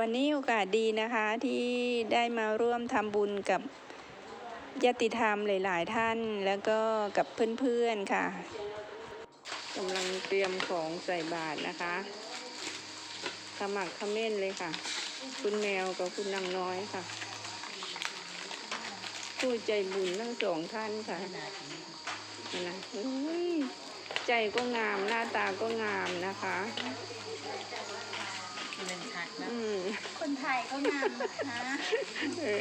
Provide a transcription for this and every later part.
วันนี้โอกาสดีนะคะที่ได้มาร่วมทำบุญกับญาติธรรมหลาย ๆ ท่านแล้วก็กับเพื่อน ๆ ค่ะกำลังเตรียมของใส่บาตรนะคะขมักเขม้นเลยค่ะ คุณแมวกับคุณนางน้อยค่ะ ผู้ใจบุญทั้งสองท่านค่ะนะใจก็งามหน้าตาก็งามนะคะ เป็นชัดนะอืมคนไทยก็งามนะคะเออ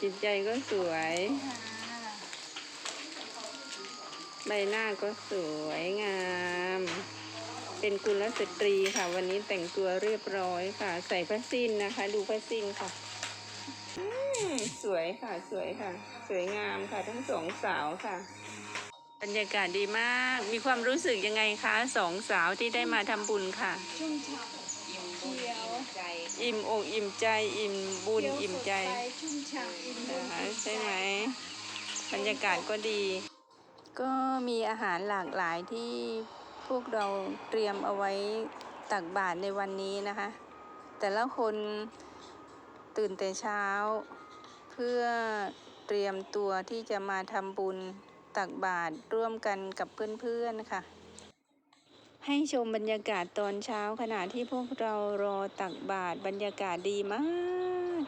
จิตใจก็สวย ค่ะใบหน้าก็สวยงาม เป็นกุลสตรีค่ะ วันนี้แต่งตัวเรียบร้อยค่ะ ใส่ผ้าสิ้นนะคะ ดูผ้าสิ้นค่ะอืมสวยค่ะ สวยค่ะ สวยงามค่ะทั้งสองสาวค่ะ บรรยากาศดีมาก มีความรู้สึกยังไงคะสองสาวที่ได้มาทำบุญค่ะ ชุ่มฉ่ำอิ่มบุญ เขียวใจอิ่มอกอิ่มใจอิ่มบุญอิ่มใจเขียวสดชุ่มฉ่ำอิ่มบุญนะคะใช่ไหมบรรยากาศก็ดี ก็มีอาหารหลากหลายที่พวกเราเตรียมเอาไว้ตักบาตรในวันนี้นะคะ แต่ละคนตื่นแต่เช้า เพื่อเตรียมตัวที่จะมาทำบุญตักบาตรร่วมกันกับเพื่อนๆค่ะ ให้ชมบรรยากาศตอนเช้าขณะที่พวกเรารอตักบาตรบรรยากาศดีมาก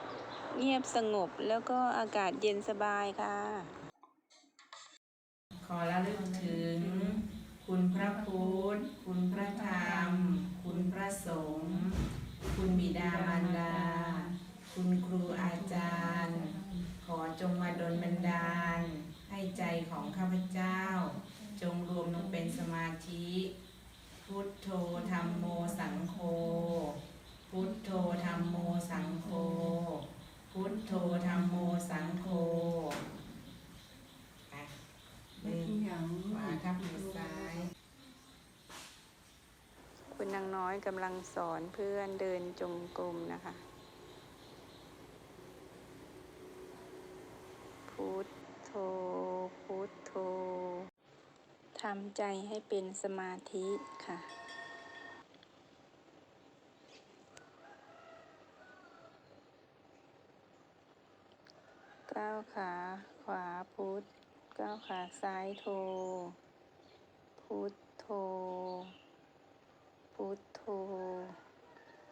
เงียบสงบแล้วก็อากาศเย็นสบายค่ะ ขอระลึกถึง คุณพระพุทธ คุณพระธรรม คุณพระสงฆ์คุณบิดามารดา คุณครูอาจารย์ ขอจงมาดลบันดาล ให้ใจของข้าพเจ้า จงรวมลงเป็นสมาธิ พุทโธธรรมโมสังโฆ พุทโธธรรมโมสังโฆ พุทโธธรรมโมสังโฆไปมือขวาทับมือซ้าย คุณนางน้อยกำลังสอนเพื่อนเดินจงกรมนะคะ พุทโธ พุทโธ ทำใจให้เป็นสมาธิค่ะ ก้าวขาขวาพุทธก้าวขาซ้ายโท พุทธโธพุทธโธ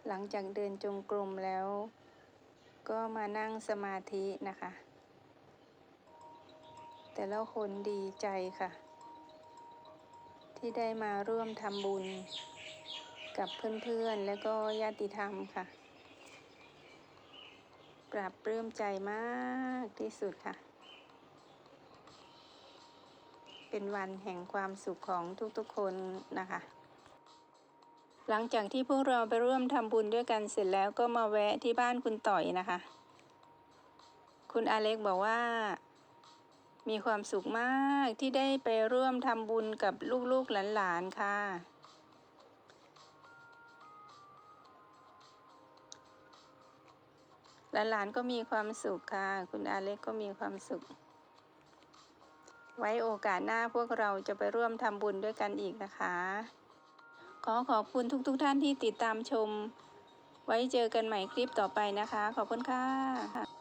หลังจากเดินจงกรมแล้ว ก็มานั่งสมาธินะคะ แต่ละคนดีใจค่ะ ที่ได้มาร่วมทำบุญกับเพื่อนๆ และก็ญาติธรรมค่ะ ปรับปลื้มใจมากที่สุดค่ะ เป็นวันแห่งความสุขของทุกๆคนนะคะ หลังจากที่พวกเราไปร่วมทำบุญด้วยกันเสร็จแล้วก็มาแวะที่บ้านคุณต่อยนะคะ คุณอาเล็กบอกว่า มีความสุขมากที่ได้ไปร่วมทำบุญกับลูกๆหลานๆค่ะ หลานๆก็มีความสุขค่ะ คุณอาเล็กก็มีความสุข ไว้โอกาสหน้าพวกเราจะไปร่วมทำบุญด้วยกันอีกนะคะ ขอขอบคุณทุกๆทท่านที่ติดตามชม ไว้เจอกันใหม่คลิปต่อไปนะคะ ขอบคุณค่ะ